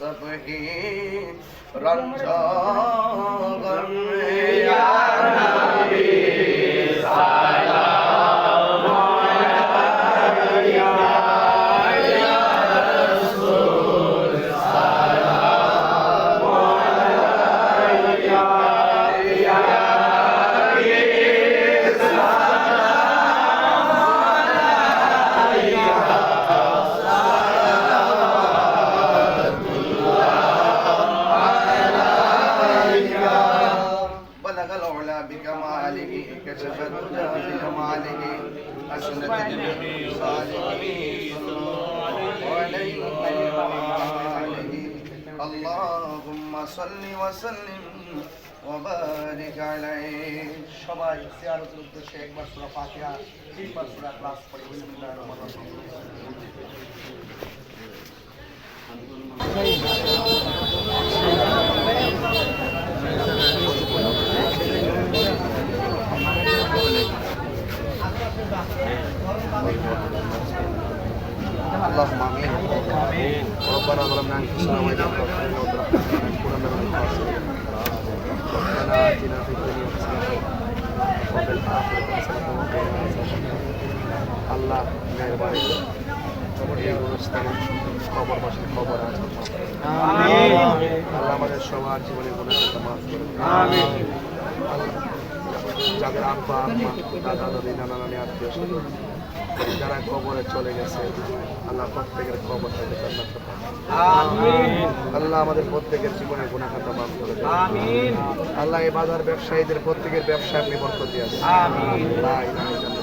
सब ही रंजा بكماله كشف الهدى بكماله حسنت الجميع صالحه صلى الله عليه وآله اللهم صل وسلم وبارك عليه সবাই সিয়ারতের উদ্দেশ্যে একবার সূরা ফাতিহা তিনবার সূরা ক্লাস পড়ে বিসমিল্লাহির রহমানির রহিম اللهم امين ربنا ظلمنا انفسنا وان لم تغفر لنا وترحمنا لنكونن من الخاسرين ربنا اتنا في الدنيا حسنه وفي الاخره حسنه وقنا عذاب النار আল্লাহ মেহরবানি করে এই অনুষ্ঠানে খবর বাসের খবর আছে আল্লাহ আমাদের সবার জীবনে গুণের কথা মাফ করে দিন। আল্লাহ, যাদের আব্বা আম্মা দাদা দাদি নানা নানি আত্মীয় স্বজন যারা কবরে চলে গেছে আল্লাহ প্রত্যেকের কবর থেকে জান্নাত আল্লাহ আমাদের প্রত্যেকের জীবনে গুণাখাতা মাফ করে আল্লাহ এই বাজার ব্যবসায়ীদের প্রত্যেকের ব্যবসায় আপনি বরকত দিয়ে আছেন। লা ইলাহা ইল্লাল্লাহ।